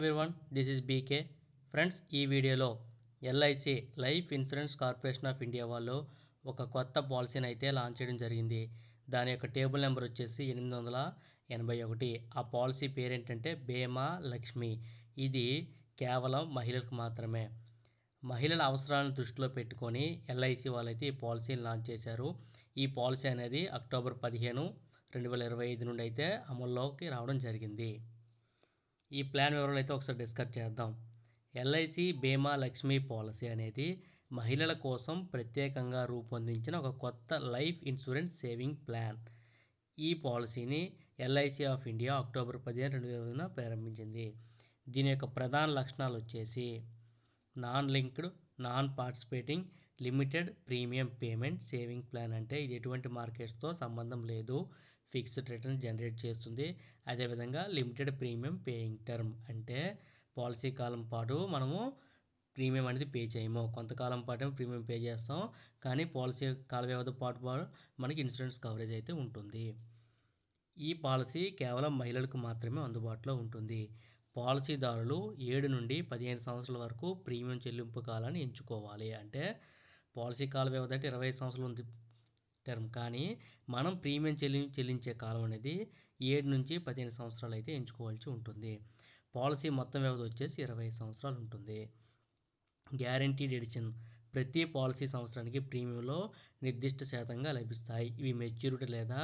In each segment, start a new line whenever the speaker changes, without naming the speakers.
One this is BK friends ఈ వీడియోలో LIC life insurance corporation of India వాళ్ళు ఒక కొత్త పాలసీని అయితే లాంచ్ చేయడం జరిగింది. దాని యొక్క టేబుల్ నెంబర్ వచ్చేసి ఎనిమిది వందల ఎనభై ఒకటి. ఆ పాలసీ పేరేంటంటే భీమా లక్ష్మి. ఇది కేవలం మహిళలకు మాత్రమే. మహిళల అవసరాలను దృష్టిలో పెట్టుకొని ఎల్ఐసి వాళ్ళైతే ఈ పాలసీని లాంచ్ చేశారు. ఈ పాలసీ అనేది అక్టోబర్ పదిహేను రెండు వేల ఇరవై ఐదు నుండి అయితే అమల్లోకి రావడం జరిగింది. ఈ ప్లాన్ వివరాలు అయితే ఒకసారి డిస్కస్ చేద్దాం. ఎల్ఐసి బీమా లక్ష్మి పాలసీ అనేది మహిళల కోసం ప్రత్యేకంగా రూపొందించిన ఒక కొత్త లైఫ్ ఇన్సూరెన్స్ సేవింగ్ ప్లాన్. ఈ పాలసీని ఎల్ఐసి ఆఫ్ ఇండియా అక్టోబర్ పదిహేను రెండు వేల ప్రారంభించింది. దీని యొక్క ప్రధాన లక్షణాలు వచ్చేసి non linked non participating limited premium payment saving plan అంటే ఇది ఎటువంటి మార్కెట్స్తో సంబంధం లేదు. ఫిక్స్డ్ రిటర్న్ జనరేట్ చేస్తుంది. అదేవిధంగా లిమిటెడ్ ప్రీమియం పేయింగ్ టర్మ్ అంటే పాలసీ కాలం పాటు మనము ప్రీమియం అనేది పే చేయము. కొంతకాలం పాటు ప్రీమియం పే చేస్తాం. కానీ పాలసీ కాల వ్యవధి పాటు పాటు మనకి ఇన్సూరెన్స్ కవరేజ్ అయితే ఉంటుంది. ఈ పాలసీ కేవలం మహిళలకు మాత్రమే అందుబాటులో ఉంటుంది. పాలసీదారులు ఏడు నుండి పదిహేను సంవత్సరాల వరకు ప్రీమియం చెల్లింపు కాలాన్ని ఎంచుకోవాలి. అంటే పాలసీ కాల వ్యవధి అంటే ఇరవై సంవత్సరాలు ఉంది. టర్మ్ కానీ మనం ప్రీమియం చెల్లి చెల్లించే కాలం అనేది ఏడు నుంచి పదిహేను సంవత్సరాలు అయితే ఎంచుకోవాల్సి ఉంటుంది. పాలసీ మొత్తం వ్యవధి వచ్చేసి ఇరవై సంవత్సరాలు ఉంటుంది. గ్యారంటీడ్ ఎడిషన్ ప్రతి పాలసీ సంవత్సరానికి ప్రీమియంలో నిర్దిష్ట శాతంగా లభిస్తాయి. ఇవి మెచ్యూరిటీ లేదా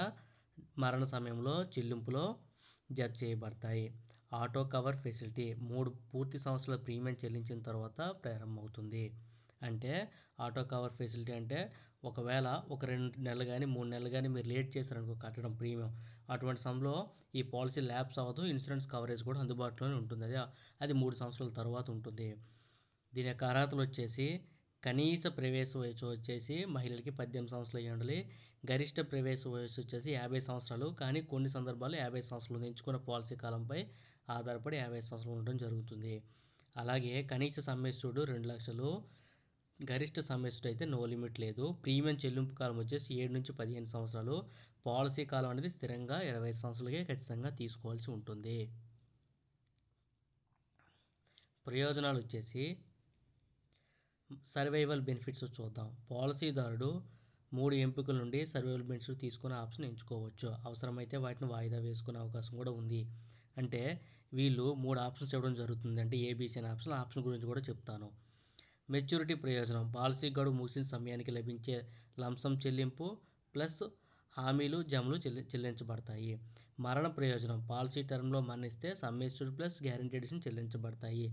మరణ సమయంలో చెల్లింపులో జత చేయబడతాయి ఆటో కవర్ ఫెసిలిటీ మూడు పూర్తి సంవత్సరాల ప్రీమియం చెల్లించిన తర్వాత ప్రారంభమవుతుంది. అంటే ఆటో కవర్ ఫెసిలిటీ అంటే ఒకవేళ ఒక రెండు నెలలు కానీ మూడు నెలలు కానీ మీరు లేట్ చేశారనుకో కట్టడం ప్రీమియం. అటువంటి సమయంలో ఈ పాలసీ ల్యాబ్స్ అవ్వదు ఇన్సూరెన్స్ కవరేజ్ కూడా అందుబాటులోనే ఉంటుంది. అది అది మూడు సంవత్సరాల తర్వాత ఉంటుంది. దీని యొక్క అర్హతలు వచ్చేసి కనీస ప్రవేశ వయసు వచ్చేసి మహిళలకి పద్దెనిమిది సంవత్సరాలు అయ్యి ఉండాలి. గరిష్ట ప్రవేశ వయసు వచ్చేసి యాభై సంవత్సరాలు. కానీ కొన్ని సందర్భాల్లో యాభై సంవత్సరాలు ఎంచుకున్న పాలసీ కాలంపై ఆధారపడి యాభై సంవత్సరాలు ఉండడం జరుగుతుంది. అలాగే కనీస సమ్మెస్యుడు రెండు లక్షలు గరిష్ట సమ్మెస్యుడు అయితే నో లిమిట్ లేదు. ప్రీమియం చెల్లింపు కాలం వచ్చేసి ఏడు నుంచి పదిహేను సంవత్సరాలు. పాలసీ కాలం అనేది స్థిరంగా ఇరవై సంవత్సరాలకే ఖచ్చితంగా తీసుకోవాల్సి ఉంటుంది. ప్రయోజనాలు వచ్చేసి సర్వైవల్ బెనిఫిట్స్ చూద్దాం. పాలసీదారుడు మూడు ఎంపికల నుండి సర్వైవల్ బెనిఫిట్స్ తీసుకునే ఆప్షన్ ఎంచుకోవచ్చు. అవసరమైతే వాటిని వాయిదా వేసుకునే అవకాశం కూడా ఉంది. అంటే వీళ్ళు మూడు ఆప్షన్స్ ఇవ్వడం జరుగుతుంది. అంటే ఏబీసీ అనే ఆప్షన్ ఆప్షన్ గురించి కూడా చెప్తాను. మెచ్యూరిటీ ప్రయోజనం. పాలసీ గడువు ముగిసిన సమయానికి లభించే లంసం చెల్లింపు ప్లస్ హామీలు జమలు చెల్లి చెల్లించబడతాయి. మరణ ప్రయోజనం. పాలసీ టర్మ్లో మరణిస్తే సమ్మెస్యూడ్ ప్లస్ గ్యారంటీడ్స్ని చెల్లించబడతాయి.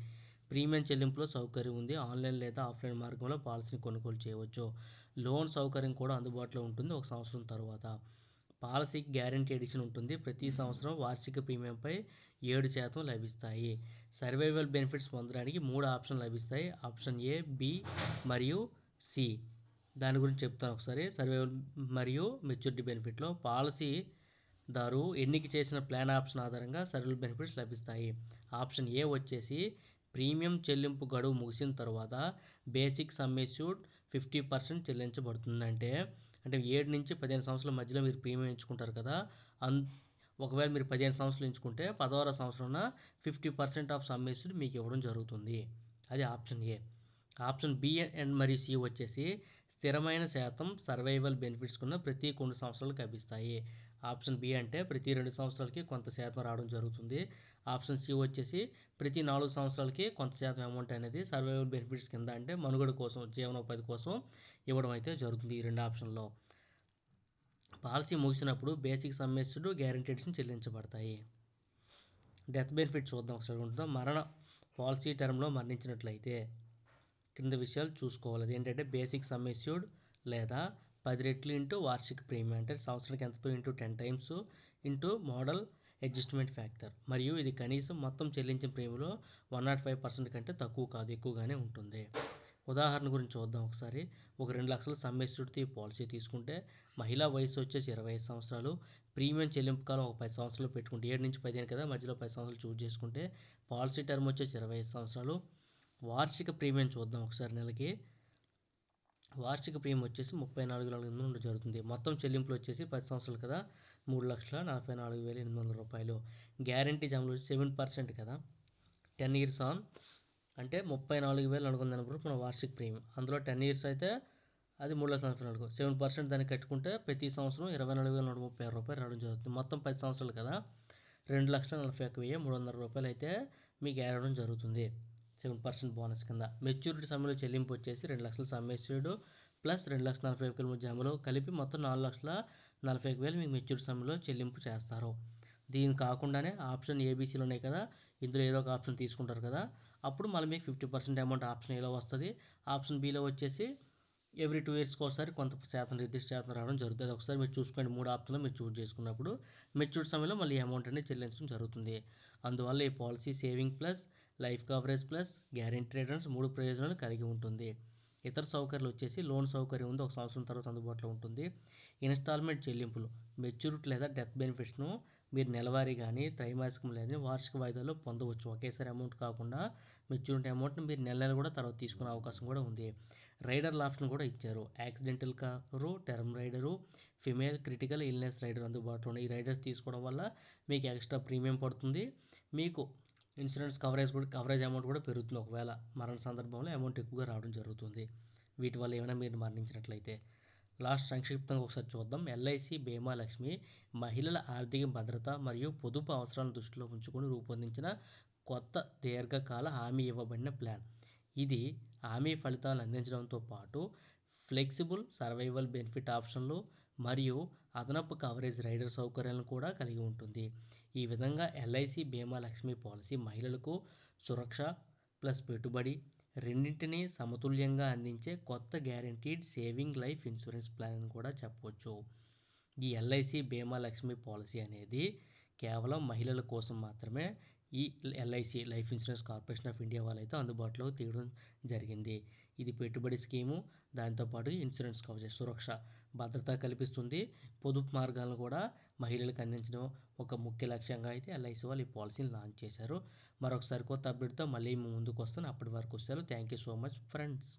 ప్రీమియం చెల్లింపులో సౌకర్యం ఉంది. ఆన్లైన్ లేదా ఆఫ్లైన్ మార్గంలో పాలసీని కొనుగోలు చేయవచ్చు. లోన్ సౌకర్యం కూడా అందుబాటులో ఉంటుంది ఒక సంవత్సరం తర్వాత. పాలసీకి గ్యారంటీ ఎడిషన్ ఉంటుంది. ప్రతి సంవత్సరం వార్షిక ప్రీమియంపై ఏడు శాతం లభిస్తాయి. సర్వైవల్ బెనిఫిట్స్ పొందడానికి మూడు ఆప్షన్లు లభిస్తాయి. ఆప్షన్ ఏ బి మరియు సి. దాని గురించి చెప్తాను ఒకసారి. సర్వైవల్ మరియు మెచ్యూరిటీ బెనిఫిట్లో పాలసీ దారు ఎన్నిక చేసిన ప్లాన్ ఆప్షన్ ఆధారంగా సర్వైవల్ బెనిఫిట్స్ లభిస్తాయి. ఆప్షన్ ఏ వచ్చేసి ప్రీమియం చెల్లింపు గడువు ముగిసిన తర్వాత బేసిక్ సమ్మెస్యూడ్ ఫిఫ్టీ పర్సెంట్ చెల్లించబడుతుంది అంటే ఏడు నుంచి పదిహేను సంవత్సరాల మధ్యలో మీరు ప్రీమియం ఎంచుకుంటారు కదా అన్ ఒకవేళ మీరు పదిహేను సంవత్సరాలు ఎంచుకుంటే పదహారో సంవత్సరం ఫిఫ్టీ పర్సెంట్ ఆఫ్ సమ్మెస్యూడ్ మీకు ఇవ్వడం జరుగుతుంది. అది option A. Option B and మరియు సి వచ్చేసి స్థిరమైన శాతం సర్వైవల్ బెనిఫిట్స్ కున్న ప్రతి కొన్ని సంవత్సరాలకు లభిస్తాయి. ఆప్షన్ బి అంటే ప్రతి రెండు సంవత్సరాలకి కొంత శాతం రావడం జరుగుతుంది. ఆప్షన్ సి వచ్చేసి ప్రతి నాలుగు సంవత్సరాలకి కొంత శాతం అమౌంట్ అనేది సర్వైవల్ బెనిఫిట్స్ కింద అంటే మనుగడ కోసం జీవనోపాధి కోసం ఇవ్వడం అయితే జరుగుతుంది ఈ రెండు ఆప్షన్లో. పాలసీ ముగిసినప్పుడు బేసిక్ సమ్మెస్డ్ గ్యారంటీడ్స్ని చెల్లించబడతాయి. డెత్ బెనిఫిట్ చూద్దాం ఒకసారి ఉంటుందో మరణ పాలసీ టర్మ్లో మరణించినట్లయితే కింద విషయాలు చూసుకోవాలి. ఏంటంటే బేసిక్ సమ్మెస్యూడ్ లేదా పది రెట్లు ఇంటూ వార్షిక ప్రీమియం అంటే సంవత్సరానికి ఎంత into ten times into modal adjustment factor. మరియు ఇది కనీసం మొత్తం చెల్లించిన ప్రీమియంలో వన్ నాట్ ఫైవ్ పర్సెంట్ కంటే తక్కువ కాదు ఎక్కువగానే ఉంటుంది. ఉదాహరణ గురించి చూద్దాం ఒకసారి. ఒక రెండు లక్షల సమ్మెస్టుడితో పాలసీ తీసుకుంటే మహిళా వయసు వచ్చేసి ఇరవై ఐదు సంవత్సరాలు ప్రీమియం చెల్లింపు కాలం ఒక పది సంవత్సరాలు పెట్టుకుంటే ఏడు నుంచి పదిహేను కదా మధ్యలో పది సంవత్సరాలు చూజ్ చేసుకుంటే పాలసీ టర్మ్ వచ్చేసి ఇరవై ఐదు సంవత్సరాలు. వార్షిక ప్రీమియం చూద్దాం ఒకసారి నెలకి. వార్షిక ప్రీమియం వచ్చేసి ముప్పై నాలుగు నాలుగు ఎనిమిది వందలు జరుగుతుంది. మొత్తం చెల్లింపులు వచ్చేసి పది సంవత్సరాలు కదా మూడు లక్షల నలభై నాలుగు వేల ఎనిమిది వందల రూపాయలు. గ్యారంటీ జమలు సెవెన్ పర్సెంట్ కదా. Ten years on. అంటే ముప్పై నాలుగు వేలు అనుకుంది అనుకుంటే మన వార్షిక ప్రీమియం. అందులో టెన్ ఇయర్స్ అయితే అది మూడు లక్షల నలభై నాలుగు. సెవెన్ పర్సెంట్ దాన్ని కట్టుకుంటే ప్రతి సంవత్సరం ఇరవై నాలుగు వేల నూట ముప్పై ఆరు రూపాయలు రావడం జరుగుతుంది. మొత్తం పది సంవత్సరాలు కదా? రెండు లక్షల నలభై ఒక్క వెయ్యి మూడు వందల రూపాయలు అయితే మీకు ఏడవడం జరుగుతుంది. సెవెన్ పర్సెంట్ బోనస్ కింద. మెచ్యూరిటీ సమయంలో చెల్లింపు వచ్చేసి రెండు లక్షల సమ్మేశ్వరుడు ప్లస్ రెండు లక్షల నలభై ఒక్క వేల జమలు కలిపి మొత్తం నాలుగు లక్షల నలభై ఒక వేలు మీకు మెచ్యూరిటీ సమయంలో చెల్లింపు చేస్తారు. దీని కాకుండానే ఆప్షన్ ఏబీసీలు ఉన్నాయి కదా? ఇందులో ఏదో ఒక ఆప్షన్ తీసుకుంటారు కదా. అప్పుడు మళ్ళీ మీకు ఫిఫ్టీ పర్సెంట్ అమౌంట్ ఆప్షన్ ఏలో వస్తుంది. ఆప్షన్ బీలో వచ్చేసి ఎవ్రీ టూ ఇయర్స్కి ఒకసారి కొంత శాతం నిర్దిష్ట శాతం రావడం జరుగుతుంది. అది ఒకసారి మీరు చూసుకోండి మూడు ఆప్షన్లో మీరు చూస్ చేసుకున్నప్పుడు. మెచ్యూర్ సమయంలో మళ్ళీ అమౌంట్ అనేది చెల్లించడం జరుగుతుంది. అందువల్ల ఈ policy saving plus life coverage plus guarantee returns మూడు ప్రయోజనాలు కలిగి ఉంటుంది. ఇతర సౌకర్యాలు వచ్చేసి లోన్ సౌకర్యం ఉంది. ఒక సంవత్సరం తర్వాత అందుబాటులో ఉంటుంది. ఇన్స్టాల్మెంట్ చెల్లింపులు మెచ్యూరిటీ లేదా డెత్ బెనిఫిట్స్ను మీరు నెలవారీ కానీ త్రైమాసికం లేదా వార్షిక వాయిదాలో పొందవచ్చు. ఒకేసారి అమౌంట్ కాకుండా మెచ్యూరిటీ అమౌంట్ని మీరు నెల నెల కూడా తర్వాత తీసుకునే అవకాశం కూడా ఉంది. రైడర్ల ఆప్షన్ కూడా ఇచ్చారు. Accidental car term rider female critical illness rider అందుబాటులో ఉన్నాయి. ఈ రైడర్స్ తీసుకోవడం వల్ల మీకు ఎక్స్ట్రా ప్రీమియం పడుతుంది. మీకు ఇన్సూరెన్స్ కవరేజ్ కూడా కవరేజ్ అమౌంట్ కూడా పెరుగుతుంది. ఒకవేళ మరణ సందర్భంలో అమౌంట్ ఎక్కువగా రావడం జరుగుతుంది. వీటి వల్ల ఏమైనా మీరు మరణించినట్లయితే. లాస్ట్ సంక్షిప్తంగా ఒకసారి చూద్దాం. ఎల్ఐసి బీమా లక్ష్మి మహిళల ఆర్థిక భద్రత మరియు పొదుపు అవసరాలను దృష్టిలో ఉంచుకొని రూపొందించిన కొత్త దీర్ఘకాల హామీ ఇవ్వబడిన ప్లాన్. ఇది హామీ ఫలితాలు అందించడంతో పాటు ఫ్లెక్సిబుల్ సర్వైవల్ బెనిఫిట్ ఆప్షన్లు మరియు అదనపు కవరేజ్ రైడర్ సౌకర్యాలను కూడా కలిగి ఉంటుంది. ఈ విధంగా ఎల్ఐసి బీమా లక్ష్మి పాలసీ మహిళలకు సురక్ష ప్లస్ పెట్టుబడి రెండింటినీ సమతుల్యంగా అందించే కొత్త guaranteed saving life insurance plan అని కూడా చెప్పవచ్చు ఈ ఎల్ఐసి బీమా లక్ష్మి పాలసీ అనేది కేవలం మహిళల కోసం మాత్రమే ఈ LIC life insurance corporation of India వాళ్ళైతే అందుబాటులో తీయడం జరిగింది. ఇది పెట్టుబడి స్కీము. దాంతోపాటు ఇన్సూరెన్స్ కవచ సురక్ష భద్రత కల్పిస్తుంది. పొదుపు మార్గాలను కూడా మహిళలకు అందించడం ఒక ముఖ్య లక్ష్యంగా అయితే ఎల్ఐసి వాళ్ళు ఈ పాలసీని లాంచ్ చేశారు. మరొకసారి కొత్త అప్డేట్తో మళ్ళీ ముందుకు వస్తాను. అప్పటి వరకు వస్తారు thank you so much friends.